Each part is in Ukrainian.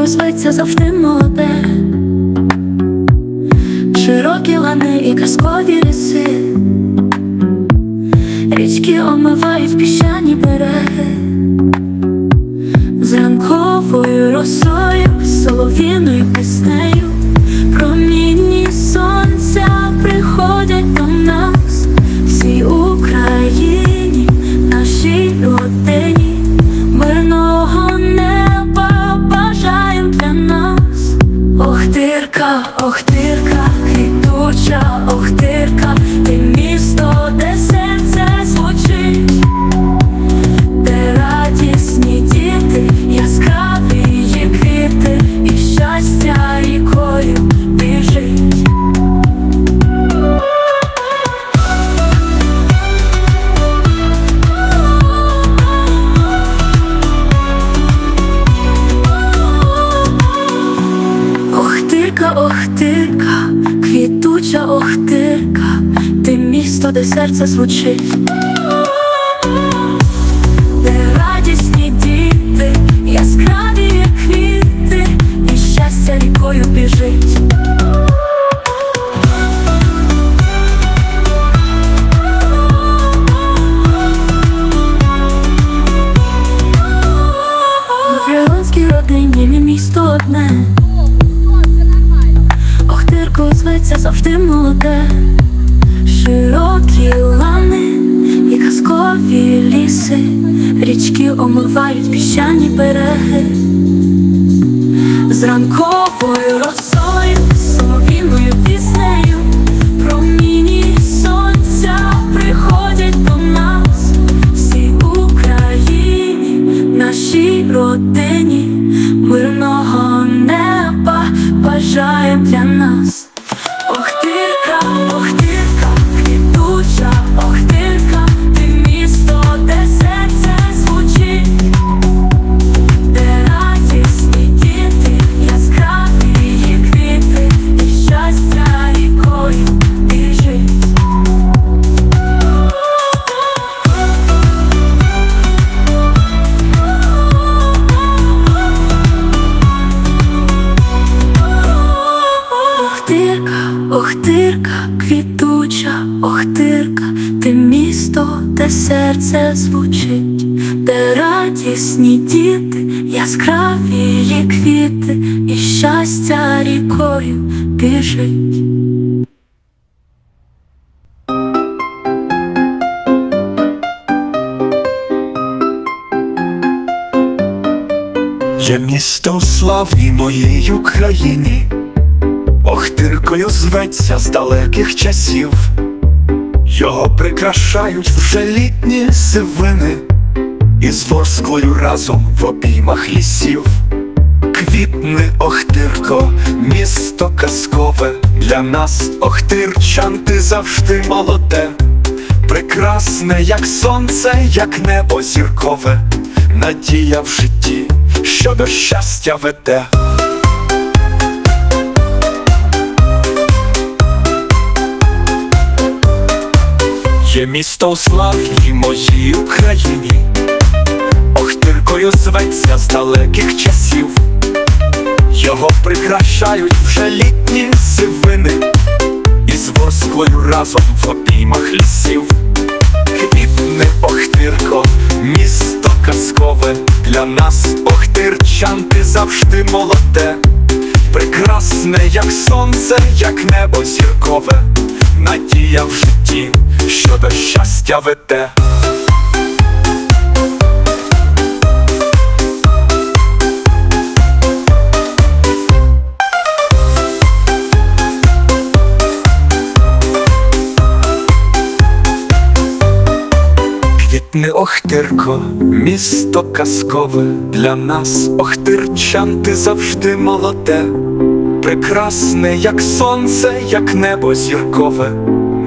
Охтиркою зветься завжди молоде, широкі лани і казкові ліси, річки омивають піщані береги, з ранковою росою, солов'їною піснею, Охтирка, ти серце звучить, де радісні діти, яскраві квіти, і щастя рікою біжить. Мій місто одне. Охтирку зветься завжди молоде, широкі лани і казкові ліси, річки омивають піщані береги, з ранковою росою, солов'їною піснею, проміні сонця приходять до нас, всій Україні, нашій родині, мирного неба бажаєм для нас. Де серце звучить, де радісні діти, яскраві є квіти, і щастя рікою біжить. Є місто у славній моїй Україні, Охтиркою зветься з далеких часів, його прикрашають вже літні сивини, і з ворсклою разом в обіймах лісів. Квітне Охтирко, місто казкове, для нас Охтирчан ти завжди молоде, прекрасне, як сонце, як небо зіркове, надія в житті, що до щастя веде. Місто у славній моїй Україні, Охтиркою зветься з далеких часів, його прикрашають вже літні сивини, і з восклою разом в обіймах лісів. Квітне Охтирко, місто казкове, для нас Охтирчан ти завжди молоде, прекрасне, як сонце, як небо зіркове, надія в житті, що до щастя веде. Квітне Охтирко, місто казкове для нас, Охтирчан, ти завжди молоде, прекрасне, як сонце, як небо зіркове,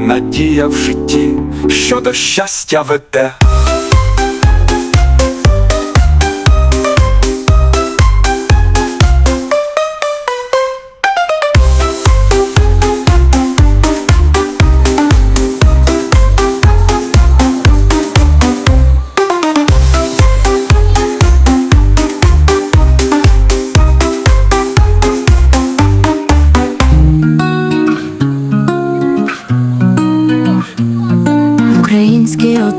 надія в житті, що до щастя веде.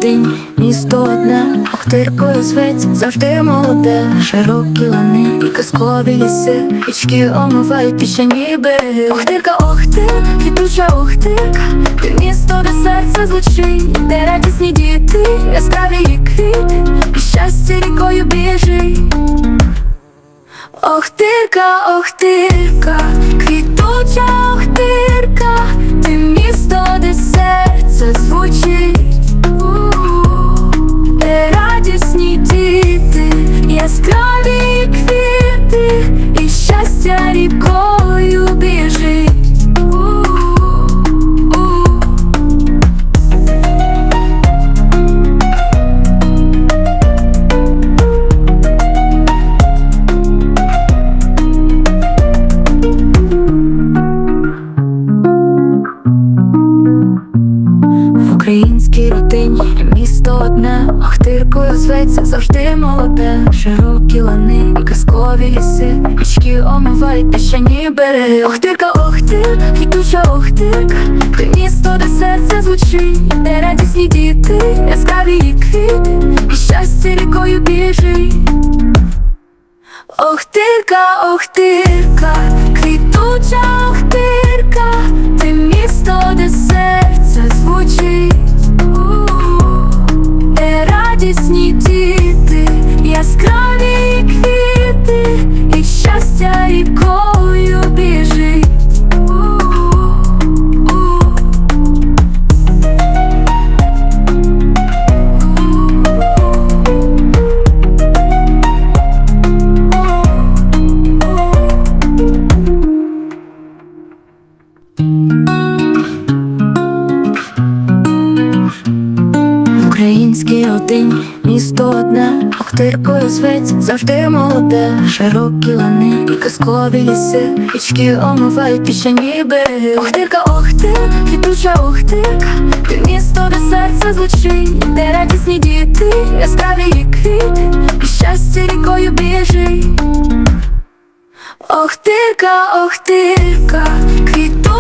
Один, місто одне, Охтиркою зветься, завжди молоде, широкі лани і казкові ліси, річки омивають піщані береги. Охтирка, охтир, квітуча охтирка, ти місто, де серце звучить, де радісні діти, яскраві її квіти, і щастя рікою біжить. Охтирка, охтирка, квітуча зветься завжди молоде, широкі лани і казкові ліси, річки омивають піщані береги. Охтирка, охтир, квітуча охтирка, ти місто, де серце звучить, де радісні діти, яскраві її квіти, і щастя рікою біжить. Охтирка, охтирка, квітуча Один, місто одне, Охтиркою зветься, завжди молоде, широкі лани і казкові ліси, річки омивають піщані береги. Охтирка, охтир, квітуча охтирка, ти місто, де серце звучить, де радісні діти, яскраві її квіти, і щастя рікою біжить. Охтирка, охтирка, квітуча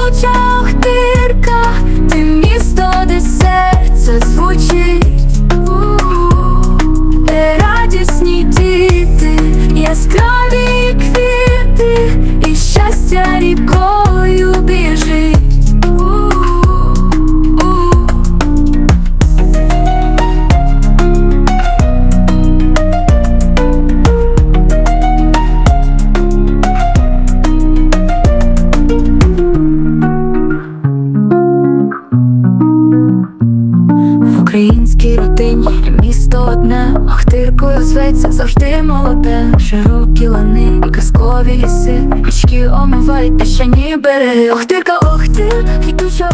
українській родині місто одне, Охтиркою зветься завжди молоде, широкі лани і казкові ліси, річки омивають піщані береги. Охтирка, охтир, квітуча